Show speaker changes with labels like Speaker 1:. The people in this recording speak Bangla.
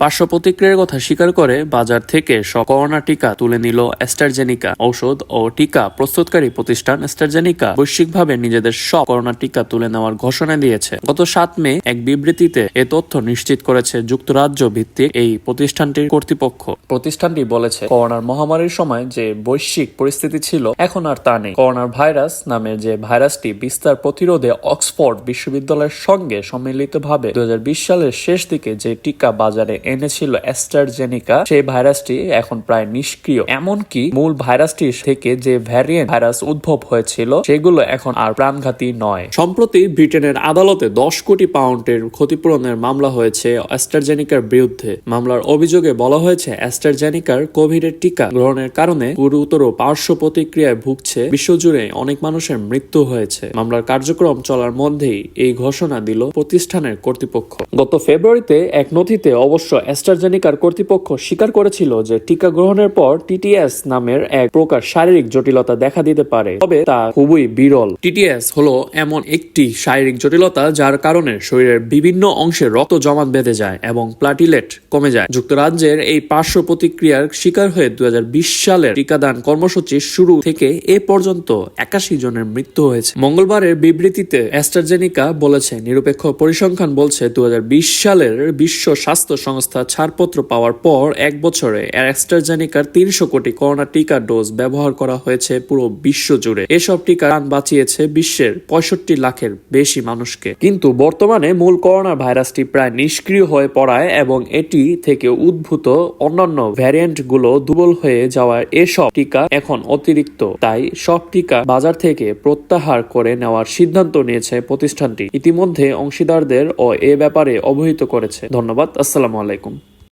Speaker 1: পার্শ্ব প্রতিক্রিয়ার কথা স্বীকার করে বাজার থেকে করোনা টিকা তুলে নিল অ্যাস্ট্রাজেনিকা। ঔষধ ও টিকা প্রস্তুতকারী প্রতিষ্ঠান অ্যাস্ট্রাজেনিকা বৈশ্বিকভাবে নিজেদের সব করোনা টিকা তুলে নেওয়ার ঘোষণা দিয়েছে। গত সাত মে এক বিবৃতিতে এ তথ্য নিশ্চিত করেছে যুক্তরাজ্য ভিত্তিক এই প্রতিষ্ঠানটির কর্তৃপক্ষ। প্রতিষ্ঠানটি বলেছে, করোনার মহামারীর সময় যে বৈশ্বিক পরিস্থিতি ছিল, এখন আর তা নেই। করোনার ভাইরাস নামে যে ভাইরাসটি বিস্তার প্রতিরোধে অক্সফোর্ড বিশ্ববিদ্যালয়ের সঙ্গে সম্মিলিতভাবে দু হাজার বিশ সালের শেষ দিকে যে টিকা বাজারে এনেছিল অ্যাস্ট্রাজেনিকা, সেই ভাইরাসটি এখন প্রায় নিষ্ক্রিয়। এমনকি মূল ভাইরাসটি থেকে যে ভ্যারিয়েন্ট ভাইরাস উদ্ভব হয়েছিল, সেগুলো এখন আর প্রাণঘাতী নয়। সম্প্রতি ব্রিটেনের আদালতে দশ কোটি পাউন্ডের ক্ষতিপূরণের মামলা হয়েছে অ্যাস্ট্রাজেনিকার বিরুদ্ধে। মামলার অভিযোগে বলা হয়েছে, অ্যাস্ট্রাজেনিকার কোভিডের টিকা গ্রহণের কারণে গুরুতর পার্শ্ব প্রতিক্রিয়ায় ভুগছে বিশ্বজুড়ে অনেক মানুষের মৃত্যু হয়েছে। মামলার কার্যক্রম চলার মধ্যেই এই ঘোষণা দিল প্রতিষ্ঠানের কর্তৃপক্ষ। গত ফেব্রুয়ারিতে এক নথিতে অবশ্য অ্যাস্ট্রাজেনিকার কর্তৃপক্ষ স্বীকার করেছিল যে টিকা গ্রহণের পর টিটিএস নামের এক প্রকার শারীরিক জটিলতা দেখা দিতে পারে, তবে তা খুবই বিরল। টিটিএস হলো এমন একটি শারীরিক জটিলতা যার কারণে শরীরের বিভিন্ন অংশে রক্ত জমাট বেঁধে যায় এবং প্লাটিলেট কমে যায়। যুক্তরাজ্যের এই পার্শ্ব প্রতিক্রিয়ার শিকার হয়ে দু হাজার বিশ সালের টিকাদান কর্মসূচির শুরু থেকে এ পর্যন্ত একাশি জনের মৃত্যু হয়েছে। মঙ্গলবারের বিবৃতিতে অ্যাস্ট্রাজেনিকা বলেছে, নিরপেক্ষ পরিসংখ্যান বলছে দু হাজার বিশ সালের বিশ্ব স্বাস্থ্য সংস্থা ছাড়পত্র পাওয়ার পর এক বছরে অ্যাস্ট্রাজেনিকার তিনশো কোটি করোনা টিকা ডোজ ব্যবহার করা হয়েছে পুরো বিশ্ব জুড়ে। এসব টিকা প্রাণ বাঁচিয়েছে বিশ্বের পঁয়ষট্টি লাখের বেশি মানুষকে। কিন্তু বর্তমানে মূল করোনা ভাইরাসটি প্রায় নিষ্ক্রিয় হয়ে পড়ায় এবং এটি থেকে উদ্ভূত অন্যান্য ভ্যারিয়েন্টগুলো দুর্বল হয়ে যাওয়ার এসব টিকা এখন অতিরিক্ত। তাই সব টিকা বাজার থেকে প্রত্যাহার করে নেওয়ার সিদ্ধান্ত নিয়েছে প্রতিষ্ঠানটি। ইতিমধ্যে অংশীদারদের ও এ ব্যাপারে অবহিত করেছে। ধন্যবাদ। আসসালামু আলাইকুম